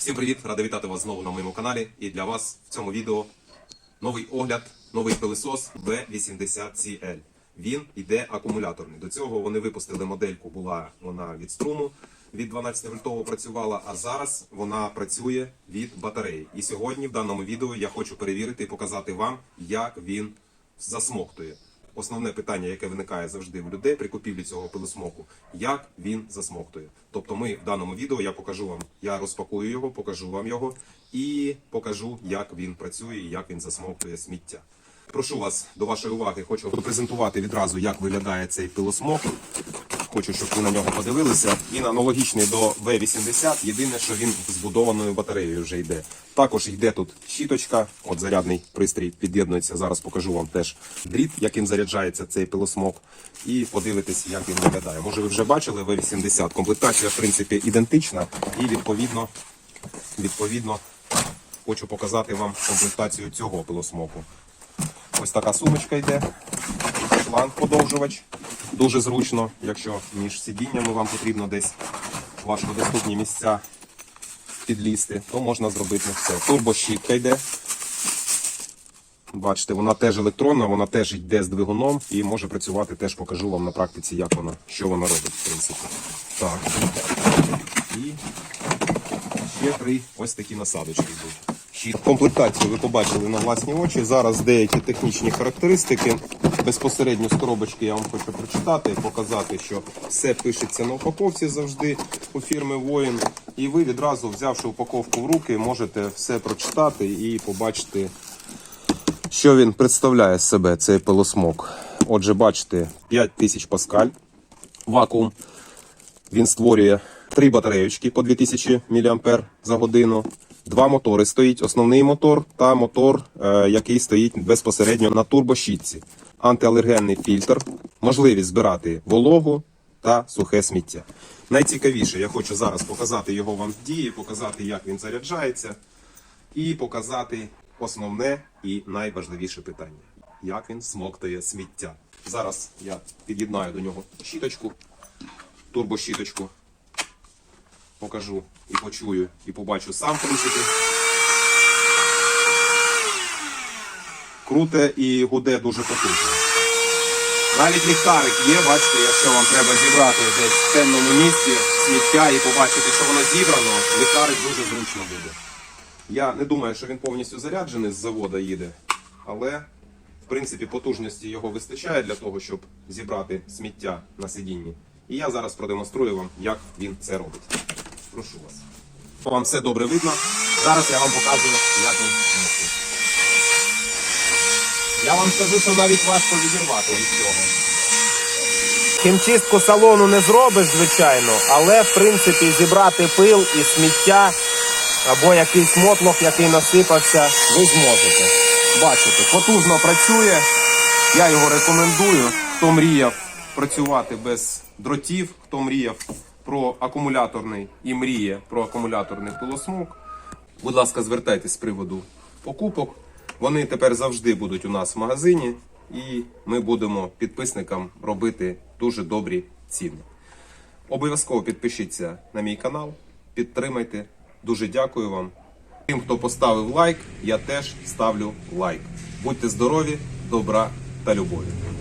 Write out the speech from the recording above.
Всім привіт! Радий вітати вас знову на моєму каналі. І для вас в цьому відео новий огляд, новий пилисос V80CL. Він іде акумуляторний. До цього вони випустили модельку, була вона від струму, від 12 вольтового працювала, а зараз вона працює від батареї. І сьогодні в даному відео я хочу перевірити і показати вам, як він засмоктує. Основне питання, яке виникає завжди в людей при купівлі цього пилосмоку, як він засмоктує. Тобто, ми в даному відео я покажу вам, я розпакую його, покажу вам його і покажу, як він працює і як він засмоктує сміття. Прошу вас до вашої уваги, хочу презентувати відразу, як виглядає цей пилосмок. Хочу, щоб ви на нього подивилися. Він аналогічний до V80, єдине, що він збудованою батареєю вже йде. Також йде тут щіточка, от зарядний пристрій під'єднується. Зараз покажу вам теж дріт, яким заряджається цей пилосмок. І подивитись, як він виглядає. Може, ви вже бачили V80. Комплектація, в принципі, ідентична, і відповідно, відповідно, хочу показати вам комплектацію цього пилосмоку. Ось така сумочка йде, шланг подовжувач. Дуже зручно, якщо між сидіннями вам потрібно десь важкодоступні місця підлізти, то можна зробити все. Турбощітка йде. Бачите, вона теж електронна, вона теж йде з двигуном і може працювати, теж покажу вам на практиці, як вона, що вона робить, в принципі. Так. І ще три ось такі насадочки йдуть. Комплектацію ви побачили на власні очі. Зараз деякі технічні характеристики. Безпосередньо з коробочки я вам хочу прочитати, показати, що все пишеться на упаковці завжди у фірми Воїн. І ви відразу, взявши упаковку в руки, можете все прочитати і побачити, що він представляє з себе, цей пилосмок. Отже, бачите, 5000 паскаль, вакуум. Він створює три батареючки по 2000 мА за годину. Два мотори стоїть, основний мотор та мотор, е, який стоїть безпосередньо на турбощітці. Антиалергенний фільтр, можливість збирати вологу та сухе сміття. Найцікавіше, я хочу зараз показати його вам в дії, показати, як він заряджається, і показати основне і найважливіше питання: як він смоктує сміття. Зараз я під'єднаю до нього щіточку турбощіточку. Покажу і почую, і побачу сам, принципі. Круте і гуде дуже потужно. Навіть ліхтарик є, бачите, якщо вам треба зібрати десь в темному місці сміття і побачити, що воно зібрано, ліхтарик дуже зручно буде. Я не думаю, що він повністю заряджений з завода їде, але в принципі потужності його вистачає для того, щоб зібрати сміття на сидінні. І я зараз продемонструю вам, як він це робить. Прошу вас. Вам все добре видно. Зараз я вам покажу, як він працює. Я вам скажу, що навіть важко відірвати від цього. Хімчистку салону не зробиш, звичайно, але в принципі зібрати пил і сміття або якийсь мотлох, який насипався, ви зможете. Бачите, потужно працює. Я його рекомендую. Хто мріяв працювати без дротів, хто мріяв про акумуляторний і мріє про акумуляторний пилосмок. Будь ласка, звертайтесь з приводу покупок. Вони тепер завжди будуть у нас в магазині, і ми будемо підписникам робити дуже добрі ціни. Обов'язково підпишіться на мій канал, підтримайте. Дуже дякую вам. Тим, хто поставив лайк, я теж ставлю лайк. Будьте здорові, добра та любові.